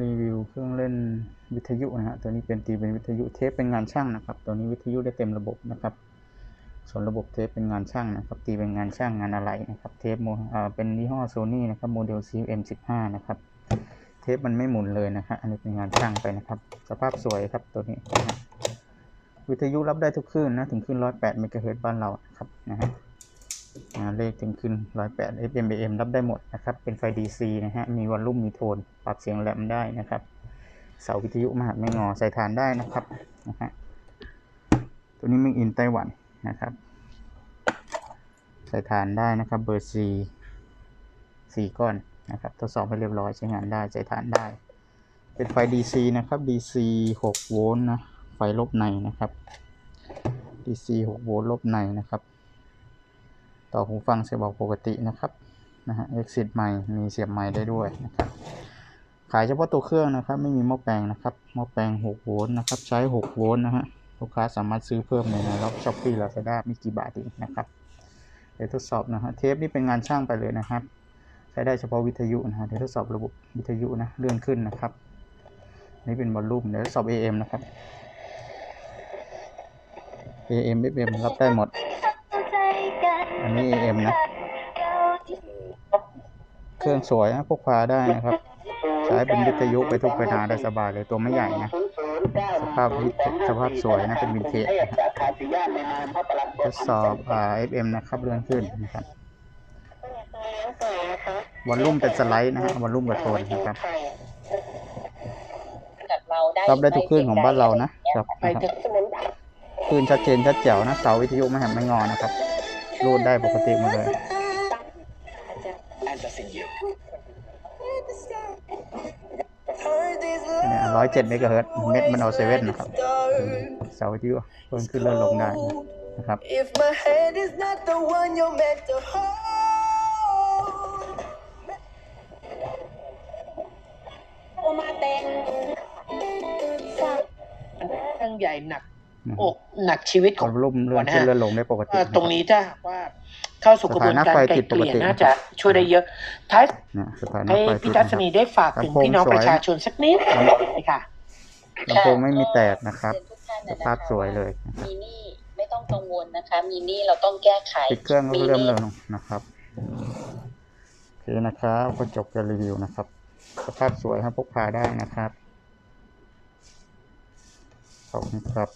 รีวิวเครื่องเล่นวิทยุนะฮะตัวนี้เป็นตีเป็นวิทยุเทปเป็นงานช่างนะครับ ตัวนี้วิทยุได้เต็มระบบนะครับ ส่วนระบบเทปเป็นงานช่างนะครับ ตีเป็นงานช่างงานอะไรนะครับ เทปโมอ่าเป็นยี่ห้อโซนี่นะครับโมเดล CM15 นะครับ เทปมันไม่หมุนเลยนะฮะอันนี้เป็นงานช่างไปนะครับ สภาพสวยครับตัวนี้นะฮะวิทยุรับได้ทุกคลื่นนะถึงคลื่น108เมกะเฮิรตซ์บ้านเราครับนะฮะ เลขถึงขึ้น 108 FM AM รับได้หมดนะครับ เป็นไฟ DC นะฮะ มีวอลลุ่ม มีโทน ปรับเสียงแหลมได้นะครับ เสาวิทยุมหาไม่งอ ใส่ฐานได้นะครับ นะฮะ ตัวนี้มิงอินไต้หวันนะครับ ใส่ฐานได้นะครับ เบอร์ C สี่ก้อนนะครับ ทดสอบไปเรียบร้อยใช้งานได้ ใส่ฐานได้ เป็นไฟ DC นะครับ DC 6 โวลต์นะ ไฟลบในนะครับ DC 6 โวลต์ลบในนะครับ ต่อหูฟังเสียบออกปกตินะครับนะฮะ exit ใหม่มีเสียบไมค์ได้ด้วยนะครับขายเฉพาะตัวเครื่องนะครับไม่มีหม้อแปลงนะครับหม้อแปลง 6 โวลต์นะครับใช้ 6 โวลต์นะฮะลูกค้าสามารถซื้อเพิ่มในในล็อกช้อปปี้ลาซาด้ามีกี่บาทเองนะครับเดี๋ยวทดสอบนะฮะเทปนี่เป็นงานช่างไปเลยนะครับ ใช้ได้เฉพาะวิทยุนะฮะเดี๋ยวทดสอบระบบวิทยุนะเลื่อนขึ้นนะครับ นี่เป็นวอลลุ่มเดี๋ยวทดสอบ AM นะครับ AM FM รับได้หมด อันนี้ AM นะ เครื่องสวยนะพกพาได้นะครับ ใช้เป็นวิทยุไปทุกไปนาได้สบายเลยตัวไม่ใหญ่นะ สภาพสภาพสวยนะเป็นวินเทจะครับทดสอบอ่า FM นะครับเลื่อนขึ้นนะครับวอลลุ่มเป็นสไลด์นะฮะวอลลุ่มกับโทนนะครับกับเราได้รับได้ทุกคลื่นของบ้านเรานะครับนะครับถึงสมุนไพรคลื่นชัดเจนชัดแจ๋วนะเสาวิทยุไม่หักไม่งอนะครับ รูดได้ปกติหมดเลย เนี่ยร้อยเจ็ดเมกะเฮิรตซ์เม็ดมันเอาเซเว่นนะครับเสาวิทยุเพิ่มขึ้นเลื่อนลงได้นะครับ If my hand is not the one you're meant to hold. โอมาเต็งเรื่องใหญ่หนักนะครับ อกหนักชีวิตขวอองลลุ่มเลื่อนขึ้นเลื่อนลงได้ปกติเอ่อนะคบตรงนี้ถ้าหากว่าเข้าสู่กระบวนการสถานะไฟไกลติดเกลี่ปกติยน่าจะช่วยได้เยอะท้ายเนี่ยสถานะให้ไฟพี่ติดทันะศครับนีได้ฝากถึงลำโพงพี่น้องสวยประชาชนสักนิดเลยค่ะลำโพงไม่มีแตกนะครับเชิญทุกท่านนะสภาพนะคะสวยเลยนะครับมีหนี้ไม่ต้องกังวลนะคะ มีหนี้เราต้องแก้ไขปิดเครื่องก็มีหเริ่มนี้เริ่มลงนะครับโอเคนะครับก็จบการรีวิวนะครับ สภาพสวยครับพกพาได้นะครับขอบคุณครับ